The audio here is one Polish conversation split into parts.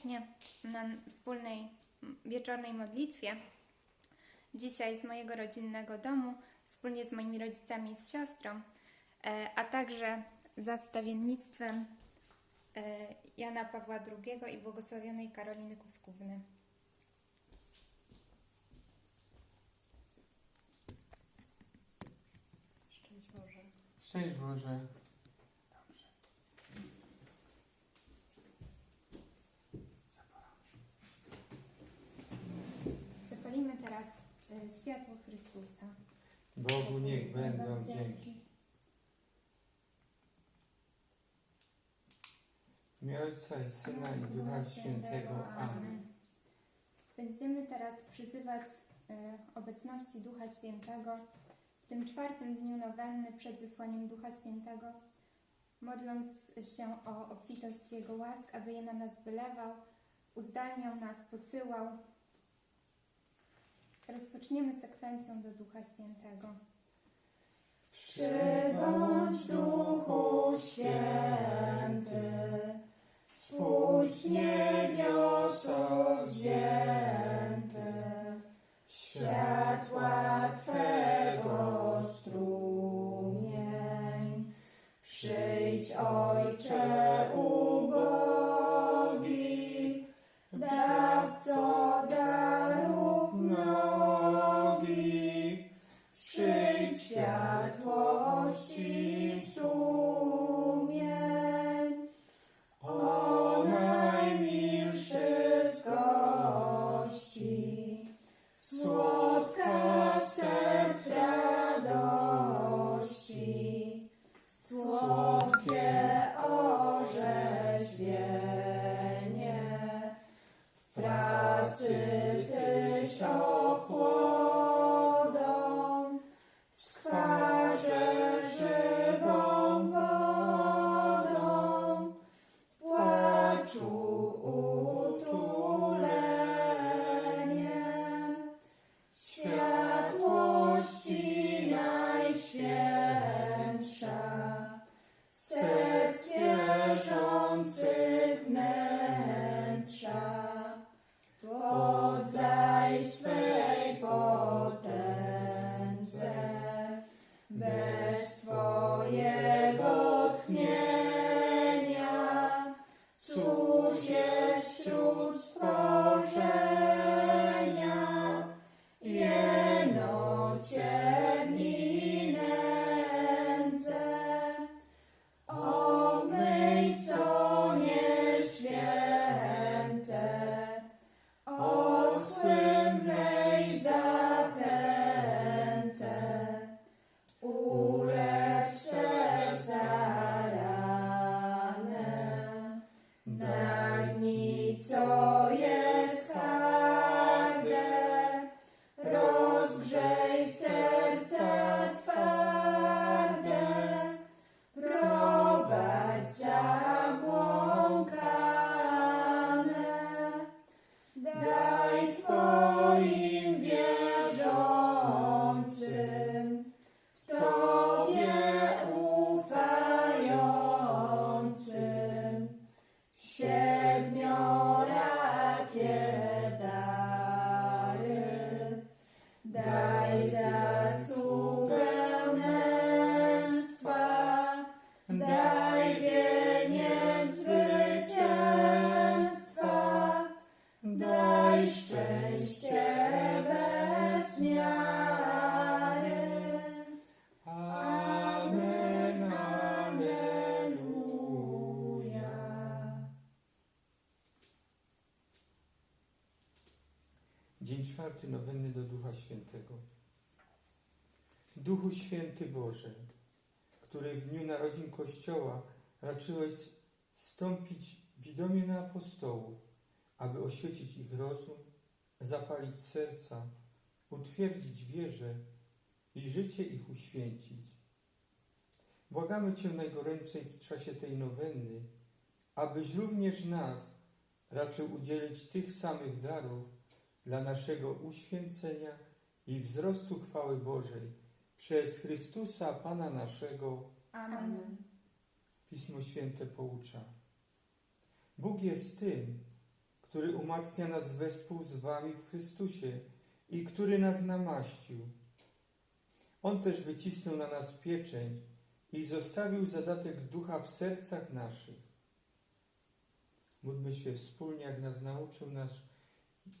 Właśnie na wspólnej wieczornej modlitwie dzisiaj z mojego rodzinnego domu, wspólnie z moimi rodzicami i z siostrą, e, a także za wstawiennictwem e, Jana Pawła II i błogosławionej Karoliny Kuskówny. Szczęść Boże. Szczęść Boże. Zapalimy teraz e, światło Chrystusa. Bogu niech będą dzięki. Imię Ojca i Syna i Ducha Świętego. Amen. Będziemy teraz przyzywać e, obecności Ducha Świętego w tym czwartym dniu nowenny przed zesłaniem Ducha Świętego, modląc się o obfitość Jego łask, aby je na nas wylewał, uzdalniał nas, posyłał. Rozpoczniemy sekwencją do Ducha Świętego. Przybądź Duchu Święty, spójrz niebioso wzięty, światła Twego strumień. Przyjdź Ojcze ubogi, see. Czwarty nowenny do Ducha Świętego. Duchu Święty Boże, który w dniu narodzin Kościoła raczyłeś stąpić widomie na apostołów, aby oświecić ich rozum, zapalić serca, utwierdzić wierze i życie ich uświęcić. Błagamy Cię najgoręcej w czasie tej nowenny, abyś również nas raczył udzielić tych samych darów dla naszego uświęcenia i wzrostu chwały Bożej przez Chrystusa Pana naszego. Amen. Pismo Święte poucza. Bóg jest tym, który umacnia nas wespół z wami w Chrystusie i który nas namaścił. On też wycisnął na nas pieczęć i zostawił zadatek ducha w sercach naszych. Módlmy się wspólnie, jak nas nauczył nasz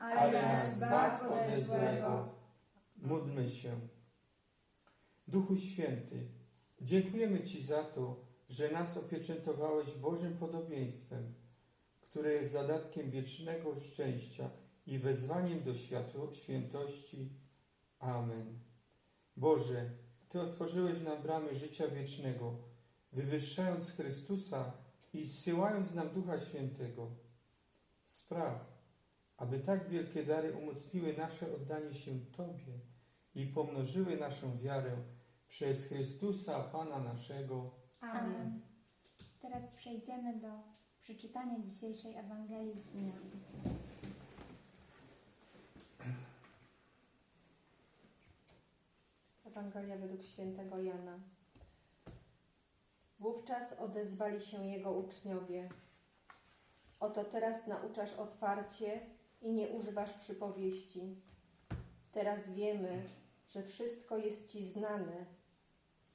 ale nas zbaw ode złego. Módlmy się. Duchu Święty, dziękujemy Ci za to, że nas opieczętowałeś Bożym podobieństwem, które jest zadatkiem wiecznego szczęścia i wezwaniem do światło, świętości. Amen. Boże, Ty otworzyłeś nam bramy życia wiecznego, wywyższając Chrystusa i zsyłając nam Ducha Świętego. Spraw, aby tak wielkie dary umocniły nasze oddanie się Tobie i pomnożyły naszą wiarę przez Chrystusa, Pana naszego. Amen. Teraz przejdziemy do przeczytania dzisiejszej Ewangelii z dnia. Ewangelia według świętego Jana. Wówczas odezwali się jego uczniowie. Oto teraz nauczasz otwarcie i nie używasz przypowieści. Teraz wiemy, że wszystko jest ci znane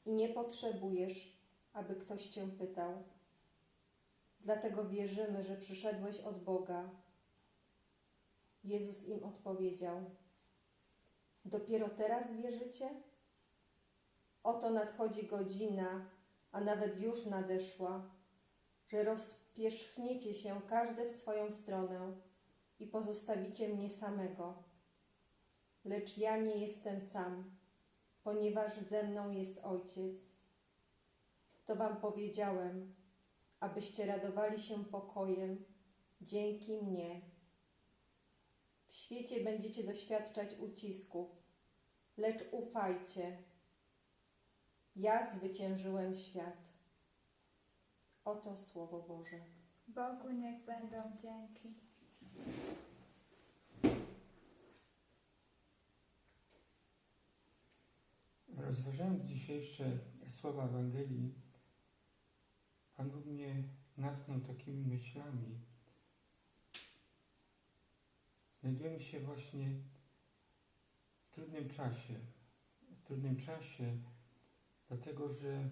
i nie potrzebujesz, aby ktoś cię pytał. Dlatego wierzymy, że przyszedłeś od Boga. Jezus im odpowiedział: Dopiero teraz wierzycie? Oto nadchodzi godzina, a nawet już nadeszła, że rozpierzchniecie się każde w swoją stronę i pozostawicie mnie samego. Lecz ja nie jestem sam, ponieważ ze mną jest Ojciec. To wam powiedziałem, abyście radowali się pokojem dzięki mnie. W świecie będziecie doświadczać ucisków, lecz ufajcie. Ja zwyciężyłem świat. Oto Słowo Boże. Bogu niech będą dzięki. Rozważając dzisiejsze słowa Ewangelii, Pan Bóg mnie natknął takimi myślami. Znajdujemy się właśnie w trudnym czasie. W trudnym czasie, dlatego że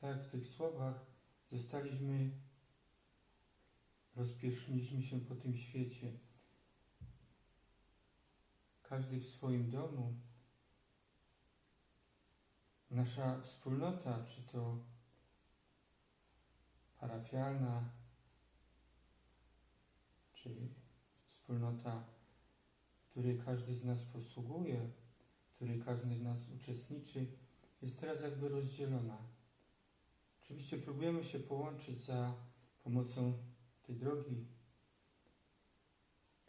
tak jak w tych słowach zostaliśmy, rozpierzchniliśmy się po tym świecie. Każdy w swoim domu, nasza wspólnota, czy to parafialna, czy wspólnota, w której każdy z nas posługuje, w której każdy z nas uczestniczy, jest teraz jakby rozdzielona. Oczywiście próbujemy się połączyć za pomocą tej drogi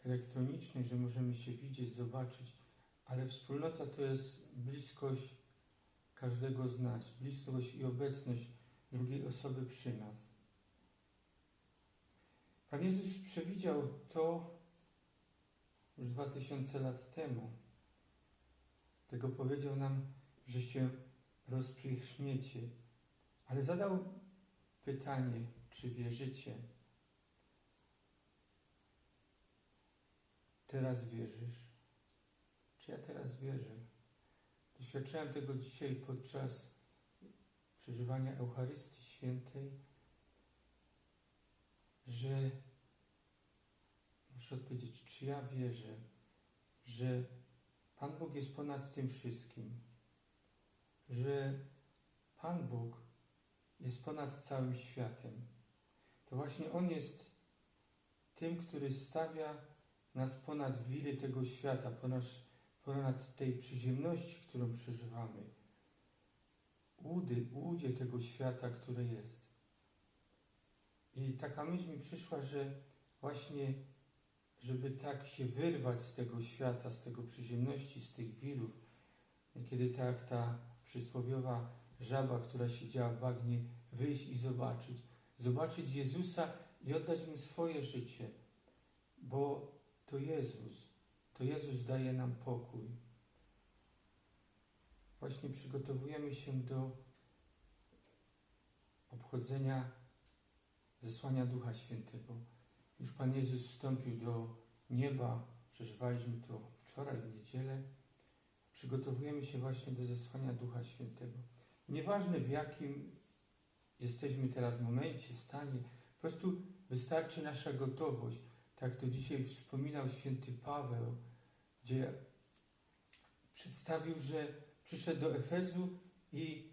elektronicznej, że możemy się widzieć, zobaczyć, ale wspólnota to jest bliskość każdego z nas, bliskość i obecność drugiej osoby przy nas. Pan Jezus przewidział to już dwa tysiące lat temu. Tego powiedział nam, że się rozpierzchniecie. Ale zadał pytanie, czy wierzycie? Teraz wierzysz? Czy ja teraz wierzę? Doświadczałem tego dzisiaj podczas przeżywania Eucharystii Świętej, że muszę odpowiedzieć, czy ja wierzę, że Pan Bóg jest ponad tym wszystkim, że Pan Bóg jest ponad całym światem. To właśnie On jest tym, który stawia nas ponad wiry tego świata, ponad, ponad tej przyziemności, którą przeżywamy. Łudy, łudzie tego świata, które jest. I taka myśl mi przyszła, że właśnie żeby tak się wyrwać z tego świata, z tego przyziemności, z tych wirów, kiedy tak ta przysłowiowa żaba, która siedziała w bagnie, wyjść i zobaczyć, zobaczyć Jezusa i oddać Mu swoje życie, bo to Jezus, to Jezus daje nam pokój. Właśnie przygotowujemy się do obchodzenia zesłania Ducha Świętego. Już Pan Jezus wstąpił do nieba, przeżywaliśmy to wczoraj w niedzielę. Przygotowujemy się właśnie do zesłania Ducha Świętego. Nieważne w jakim jesteśmy teraz momencie, stanie, po prostu wystarczy nasza gotowość. Tak to dzisiaj wspominał święty Paweł, gdzie przedstawił, że przyszedł do Efezu i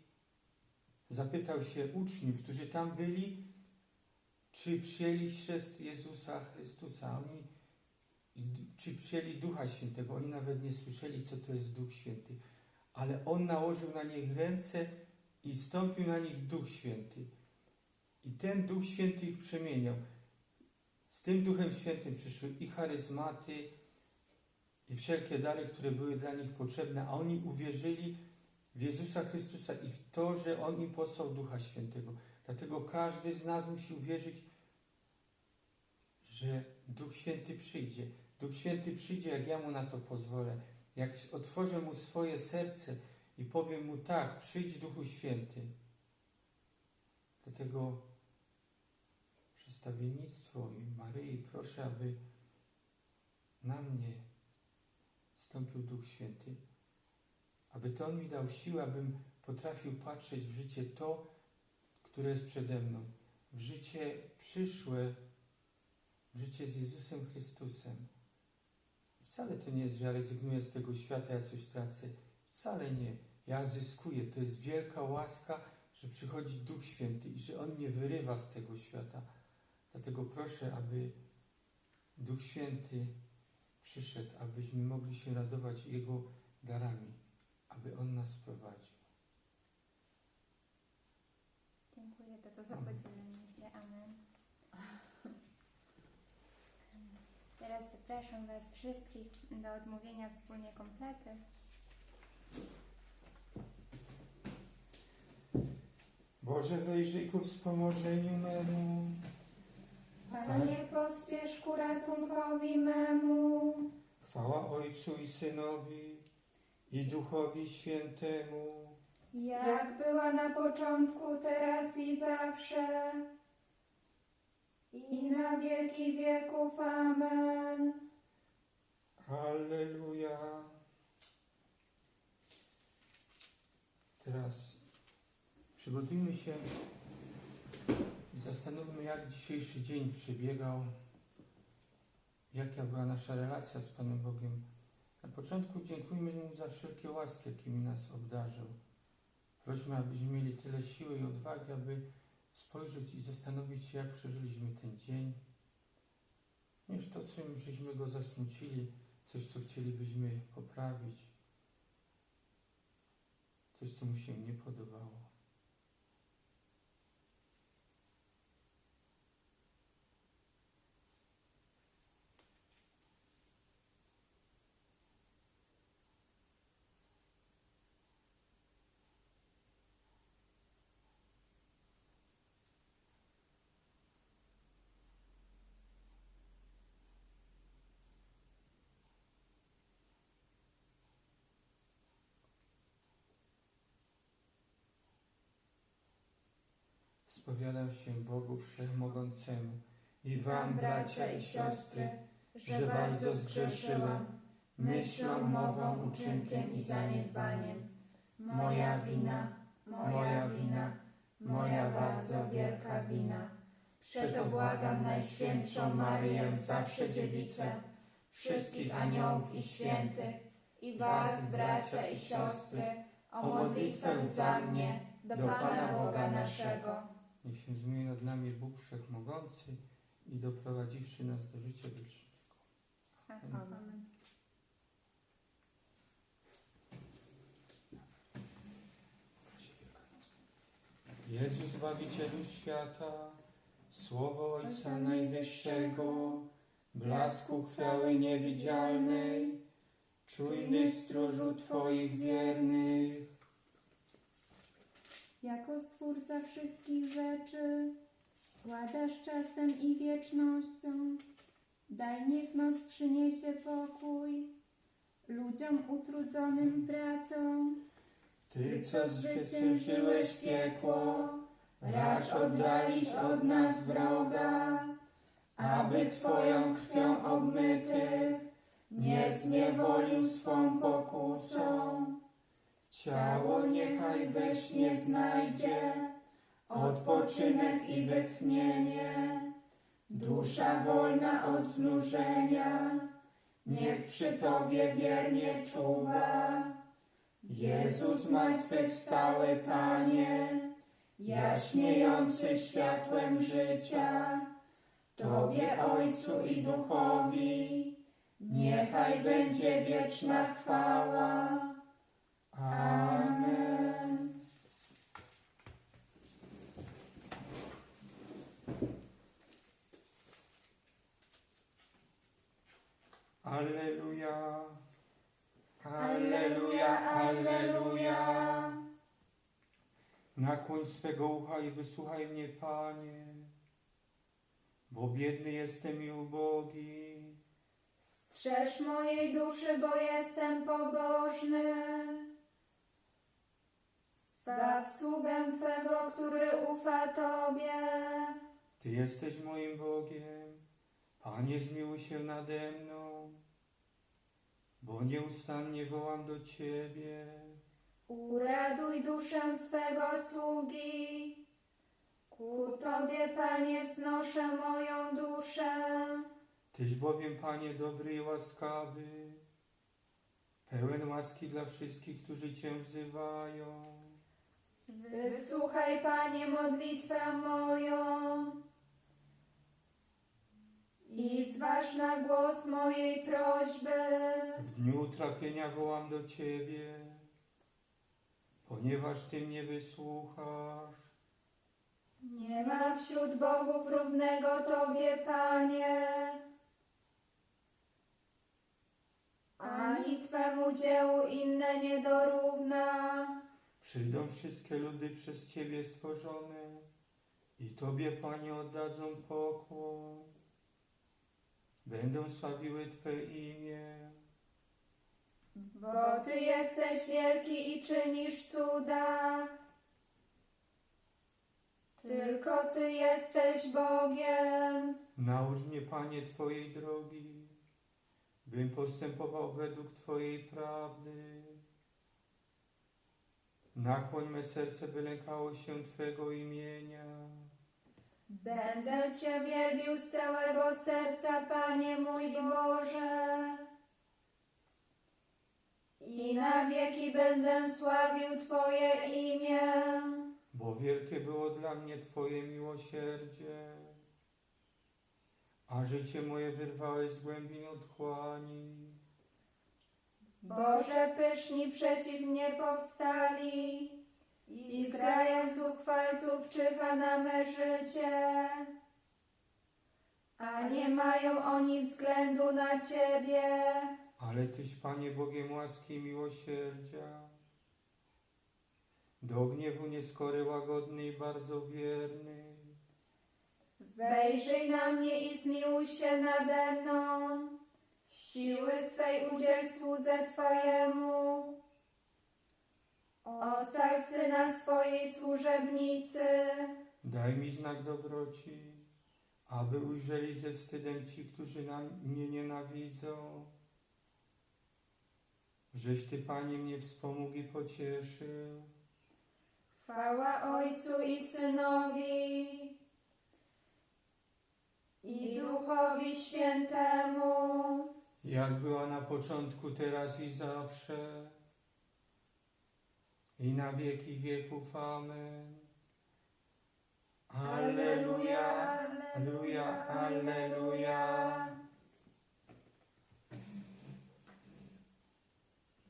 zapytał się uczniów, którzy tam byli, czy przyjęli chrzest Jezusa Chrystusa. Oni, czy przyjęli Ducha Świętego. Oni nawet nie słyszeli, co to jest Duch Święty. Ale On nałożył na nich ręce i stąpił na nich Duch Święty. I ten Duch Święty ich przemieniał. Z tym Duchem Świętym przyszły i charyzmaty, i wszelkie dary, które były dla nich potrzebne, a oni uwierzyli w Jezusa Chrystusa i w to, że On im posłał Ducha Świętego. Dlatego każdy z nas musi uwierzyć, że Duch Święty przyjdzie. Duch Święty przyjdzie, jak ja Mu na to pozwolę. Jak otworzę Mu swoje serce i powiem Mu tak, przyjdź Duchu Święty. Dlatego przedstawiennictwo i Maryi proszę, aby na mnie stąpił Duch Święty, aby to On mi dał siłę, abym potrafił patrzeć w życie to, które jest przede mną, w życie przyszłe, w życie z Jezusem Chrystusem. Wcale to nie jest, że ja rezygnuję z tego świata, ja coś tracę. Wcale nie. Ja zyskuję. To jest wielka łaska, że przychodzi Duch Święty i że On mnie wyrywa z tego świata. Dlatego proszę, aby Duch Święty przyszedł, abyśmy mogli się radować Jego darami, aby On nas prowadził. Dziękuję Tato za podzielenie się. Amen. Teraz zapraszam Was wszystkich do odmówienia wspólnie komplety. Boże, wejrzyj ku wspomożeniu memu. Panie, pospiesz ku ratunkowi memu. Chwała Ojcu i Synowi i Duchowi Świętemu. Jak była na początku, teraz i zawsze. I na wieki wieków. Amen. Alleluja. Teraz przygotujmy się zastanówmy, jak dzisiejszy dzień przebiegał, jaka była nasza relacja z Panem Bogiem. Na początku dziękujmy Mu za wszelkie łaski, jakimi nas obdarzył. Prośmy, abyśmy mieli tyle siły i odwagi, aby spojrzeć i zastanowić się, jak przeżyliśmy ten dzień. Niż to, czym żeśmy Go zasmucili, coś, co chcielibyśmy poprawić, coś, co Mu się nie podobało. Spowiadam się Bogu Wszechmogącemu i Wam, bracia i siostry, że bardzo zgrzeszyłam myślą, mową, uczynkiem i zaniedbaniem. Moja wina, moja wina, moja bardzo wielka wina. Przeto błagam Najświętszą Maryję, zawsze dziewicę, wszystkich aniołów i świętych i was, bracia i siostry, o modlitwę za mnie do Pana Boga naszego. Niech się zmieni nad nami Bóg Wszechmogący i doprowadziwszy nas do życia wiecznego. Amen. Jezus Zbawicielu świata, Słowo Ojca Najwyższego, blasku chwały niewidzialnej, czujny stróżu Twoich wiernych. Jako Stwórca wszystkich rzeczy, władasz czasem i wiecznością. Daj niech noc przyniesie pokój ludziom utrudzonym pracą. Ty, co zwyciężyłeś piekło, racz oddalić od nas wroga, aby Twoją krwią obmytych nie zniewolił swą. Ciało niechaj we śnie znajdzie odpoczynek i wytchnienie. Dusza wolna od znużenia, niech przy Tobie wiernie czuwa. Jezus zmartwychwstały Panie, jaśniejący światłem życia, Tobie Ojcu i Duchowi, niechaj będzie wieczna chwała. Amen. Alleluja. Alleluja, Alleluja. Nakłoń swego ucha i wysłuchaj mnie, Panie, bo biedny jestem i ubogi. Strzeż mojej duszy, bo jestem pobożny. Zbaw sługę Twego, który ufa Tobie. Ty jesteś moim Bogiem. Panie, zmiłuj się nade mną, bo nieustannie wołam do Ciebie. Uraduj duszę swego sługi. Ku Tobie, Panie, wznoszę moją duszę. Tyś bowiem, Panie, dobry i łaskawy, pełen łaski dla wszystkich, którzy Cię wzywają. Wysłuchaj, Panie, modlitwę moją i zważ na głos mojej prośby. W dniu utrapienia wołam do Ciebie, ponieważ Ty mnie wysłuchasz. Nie ma wśród bogów równego Tobie, Panie, ani Twemu dziełu inne nie dorówna. Przyjdą wszystkie ludy przez Ciebie stworzone i Tobie, Panie, oddadzą pokłon. Będą sławiły Twe imię. Bo Ty jesteś wielki i czynisz cuda. Tylko Ty jesteś Bogiem. Naucz mnie, Panie, Twojej drogi, bym postępował według Twojej prawdy. Nakłoń me serce, by lękało się Twego imienia. Będę Cię wielbił z całego serca, Panie mój Boże. I na wieki będę sławił Twoje imię. Bo wielkie było dla mnie Twoje miłosierdzie, a życie moje wyrwałeś z głębin otchłani. Boże, pyszni przeciw mnie powstali i zgraja zuchwalców czyha na me życie. A nie mają oni względu na Ciebie. Ale Tyś, Panie, Bogiem łaski i miłosierdzia, do gniewu nieskory, łagodny i bardzo wierny. Wejrzyj na mnie i zmiłuj się nade mną. Siły swej udziel słudze Twojemu. Ocal syna swojej służebnicy. Daj mi znak dobroci, aby ujrzeli ze wstydem ci, którzy nam, mnie nienawidzą. Żeś Ty, Panie, mnie wspomógł i pocieszył. Chwała Ojcu i Synowi i Duchowi Świętemu. Jak była na początku, teraz i zawsze, i na wieki wieków. Amen. Alleluja, alleluja, alleluja.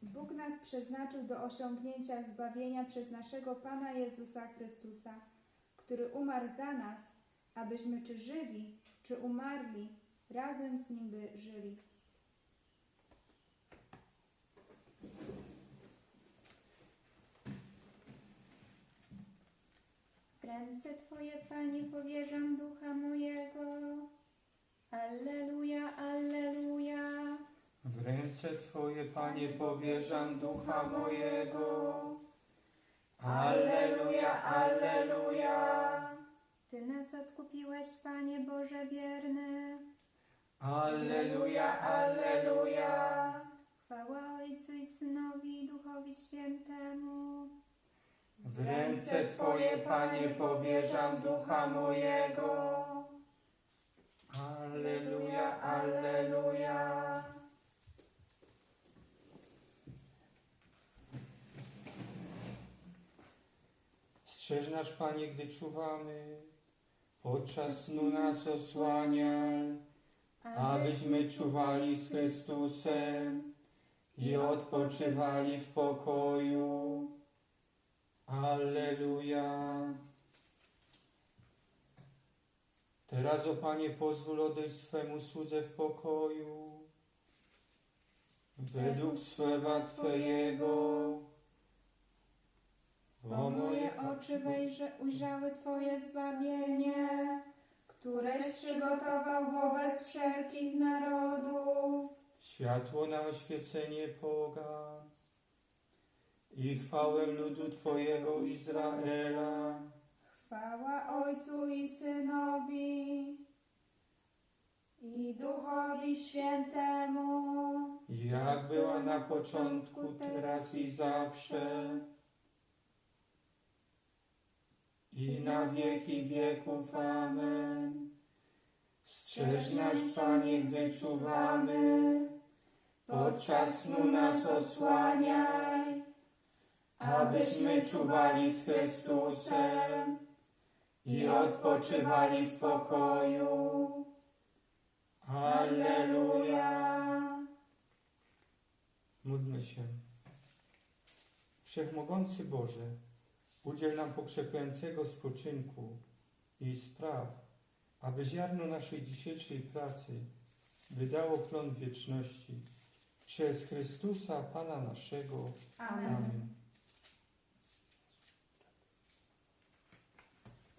Bóg nas przeznaczył do osiągnięcia zbawienia przez naszego Pana Jezusa Chrystusa, który umarł za nas, abyśmy czy żywi, czy umarli, razem z nim by żyli. Ręce Twoje, Panie, powierzam ducha mojego. Alleluja, alleluja. W ręce Twoje, Panie, powierzam ducha mojego. Alleluja, alleluja. Ty nas odkupiłeś, Panie Boże wierny. Alleluja, alleluja. Chwała Ojcu i Synowi i Duchowi Świętemu. W ręce Twoje, Panie, powierzam ducha mojego. Alleluja, alleluja. Strzeż nasz Panie, gdy czuwamy, podczas snu nas osłaniaj, abyśmy czuwali z Chrystusem i odpoczywali w pokoju. Alleluja. Teraz, o Panie, pozwól odejść swemu słudze w pokoju. Według słowa Twojego. Bo moje oczy wejrze, ujrzały Twoje zbawienie, któreś przygotował wobec wszelkich narodów. Światło na oświecenie pogan i chwałę ludu Twojego Izraela. Chwała Ojcu i Synowi i Duchowi Świętemu. Jak była na początku, teraz i zawsze, i na wieki wieków. Amen. Strzeż nas, Panie, gdy czuwamy, podczas snu nas osłaniaj, abyśmy czuwali z Chrystusem i odpoczywali w pokoju. Alleluja. Módlmy się. Wszechmogący Boże, udziel nam pokrzepiającego spoczynku i spraw, aby ziarno naszej dzisiejszej pracy wydało plon wieczności. Przez Chrystusa Pana naszego. Amen. Amen.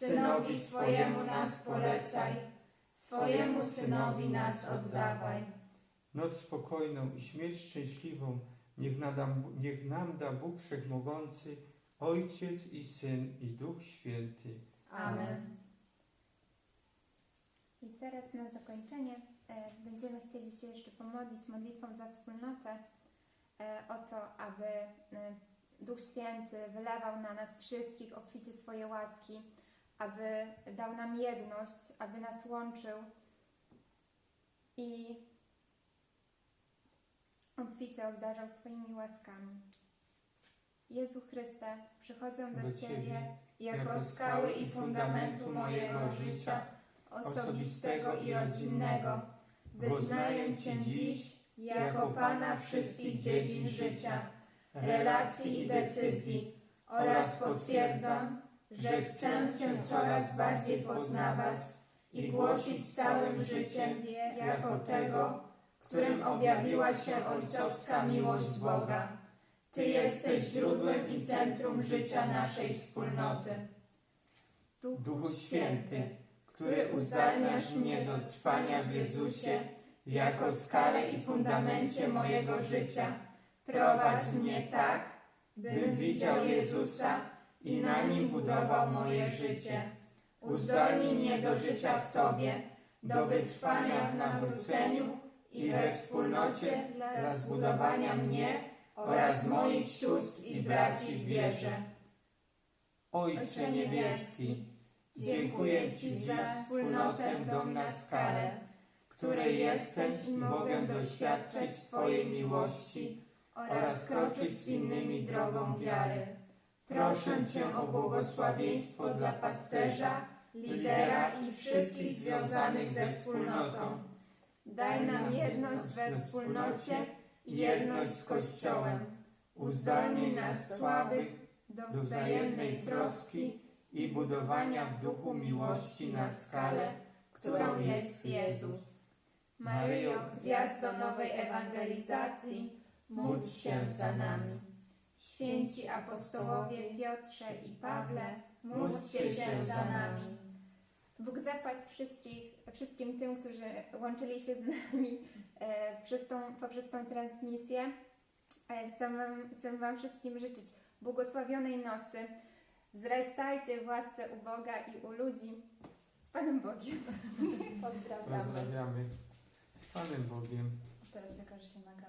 Synowi swojemu nas polecaj, swojemu Synowi nas oddawaj. Noc spokojną i śmierć szczęśliwą niech, nadam, niech nam da Bóg Wszechmogący, Ojciec i Syn i Duch Święty. Amen. I teraz na zakończenie e, będziemy chcieli się jeszcze pomodlić modlitwą za wspólnotę e, o to, aby e, Duch Święty wylewał na nas wszystkich obficie swoje łaski, aby dał nam jedność, aby nas łączył i obficie obdarzał swoimi łaskami. Jezu Chryste, przychodzę do, Do Ciebie, jako skały i fundamentu mojego życia, osobistego i rodzinnego. Wyznaję Cię dziś jako Pana wszystkich dziedzin życia, relacji i decyzji oraz potwierdzam, że chcę Cię coraz bardziej poznawać i głosić całym życiem jako tego, którym objawiła się ojcowska miłość Boga. Ty jesteś źródłem i centrum życia naszej wspólnoty. Duchu Święty, który uzdalniasz mnie do trwania w Jezusie jako skale i fundamencie mojego życia, prowadź mnie tak, bym widział Jezusa i na nim budował moje życie. Uzdolnij mnie do życia w Tobie, do wytrwania w nawróceniu i we wspólnocie dla zbudowania mnie oraz moich sióstr i braci w wierze. Ojcze Niebieski, dziękuję Ci za wspólnotę Dom na Skale, której jestem i mogę doświadczać Twojej miłości oraz kroczyć z innymi drogą wiary. Proszę Cię o błogosławieństwo dla pasterza, lidera i wszystkich związanych ze wspólnotą. Daj nam jedność we wspólnocie i jedność z Kościołem. Uzdolnij nas słabych Do wzajemnej troski i budowania w duchu miłości na skalę, którą jest Jezus. Maryjo, gwiazdo nowej ewangelizacji, Módl się za nami. Święci apostołowie Piotrze i Pawle, Módlcie się za nami. Bóg zapłać wszystkich, wszystkim tym, którzy łączyli się z nami e, przez tą, poprzez tą transmisję. E, chcę, wam, chcę Wam wszystkim życzyć błogosławionej nocy. Wzrastajcie w łasce u Boga i u ludzi. Z Panem Bogiem. Pozdrawiamy. Pozdrawiamy. Z Panem Bogiem. Teraz się okaże, że się nagrało.